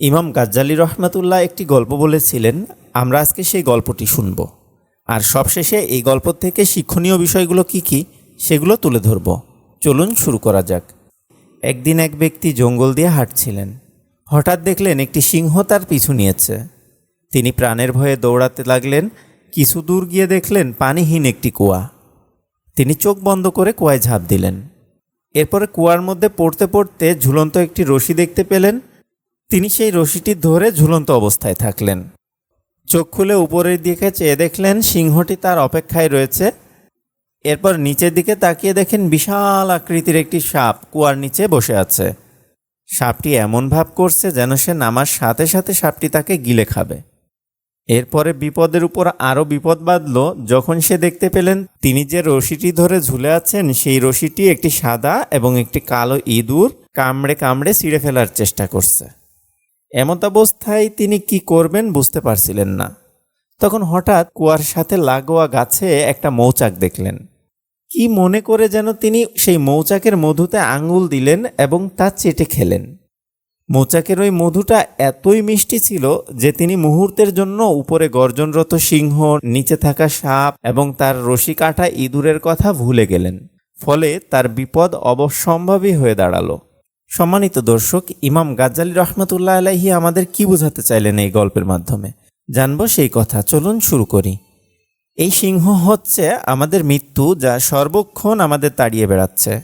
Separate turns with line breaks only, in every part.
ইমাম গাজ্জালি রহমাতুল্লাহ একটি গল্প বলেছিলেন, আমরা আজকে সেই গল্পটি শুনব। আর সবশেষে এই গল্প থেকে শিক্ষণীয় বিষয়গুলো কি কি, সেগুলো তুলে ধরব। চলুন শুরু করা যাক। একদিন এক ব্যক্তি জঙ্গল দিয়ে হাঁটছিলেন। হঠাৎ দেখলেন একটি সিংহ তার পিছু নিয়েছে। তিনি প্রাণের ভয়ে দৌড়াতে লাগলেন। কিছু দূর গিয়ে দেখলেন পানিহীন একটি কুয়া। তিনি চোখ বন্ধ করে কুয়ায় ঝাঁপ দিলেন। এরপরে কুয়ার মধ্যে পড়তে পড়তে ঝুলন্ত একটি রশি দেখতে পেলেন। তিনি সেই রশিটি ধরে ঝুলন্ত অবস্থায় থাকলেন। চোখ খুলে উপরের দিকে চেয়ে দেখলেন সিংহটি তার অপেক্ষায় রয়েছে। এরপর নিচের দিকে তাকিয়ে দেখেন বিশাল আকৃতির একটি সাপ কুয়ার নিচে বসে আছে। সাপটি এমন ভাব করছে যেন সে নামার সাথে সাথে সাপটি তাকে গিলে খাবে। এরপরে বিপদের উপর আরও বিপদ বাঁধল। যখন সে দেখতে পেলেন তিনি যে রশিটি ধরে ঝুলে আছেন, সেই রশিটি একটি সাদা এবং একটি কালো ইঁদুর কামড়ে কামড়ে ছিঁড়ে ফেলার চেষ্টা করছে। এমত অবস্থায় তিনি কি করবেন বুঝতে পারছিলেন না। তখন হঠাৎ কুয়ার সাথে লাগোয়া গাছে একটা মৌচাক দেখলেন। কি মনে করে যেন তিনি সেই মৌচাকের মধুতে আঙুল দিলেন এবং তা চেটে খেলেন। মৌচাকের ওই মধুটা এতই মিষ্টি ছিল যে তিনি মুহূর্তের জন্য উপরে গর্জনরত সিংহ, নিচে থাকা সাপ এবং তার রশি কাটা ইঁদুরের কথা ভুলে গেলেন। ফলে তার বিপদ অবশ্যম্ভাবী হয়ে দাঁড়াল। সম্মানিত দর্শক, ইমাম গাজ্জালি রহমতুল্লাহ আলাহি আমাদের কি বোঝাতে চাইলেন এই গল্পের মাধ্যমে? জানব সেই কথা। চলুন শুরু করি। এই সিংহ হচ্ছে আমাদের মৃত্যু যা সর্বক্ষণ আমাদের তাড়িয়ে বেড়াচ্ছে।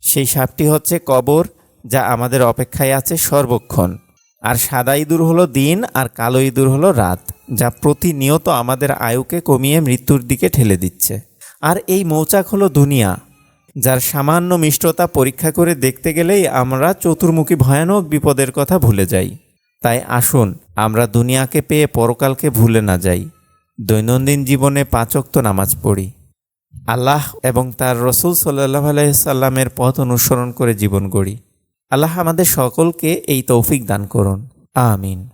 সেই সাপটি হচ্ছে কবর, যা আমাদের অপেক্ষায় আছে সর্বক্ষণ। আর সাদা ইঁদুর হলো দিন আর কালো ইঁদুর হলো রাত, যা প্রতিনিয়ত আমাদের আয়ুকে কমিয়ে মৃত্যুর দিকে ঠেলে দিচ্ছে। আর এই মৌচাক হলো দুনিয়া যার সামান্য মিষ্টতা পরীক্ষা করে দেখতে গেলেই আমরা চতুর্মুখী ভয়ানক বিপদের কথা ভুলে যাই। তাই আসুন, আমরা দুনিয়াকে পেয়ে পরকালকে ভুলে না যাই। দৈনন্দিন জীবনে পাঁচক্ত নামাজ পড়ি। আল্লাহ এবং তার রসুল সাল্লাহ আলাইসাল্লামের পথ অনুসরণ করে জীবন গড়ি। আল্লাহ আমাদের সকলকে এই তৌফিক দান করুন। আমিন।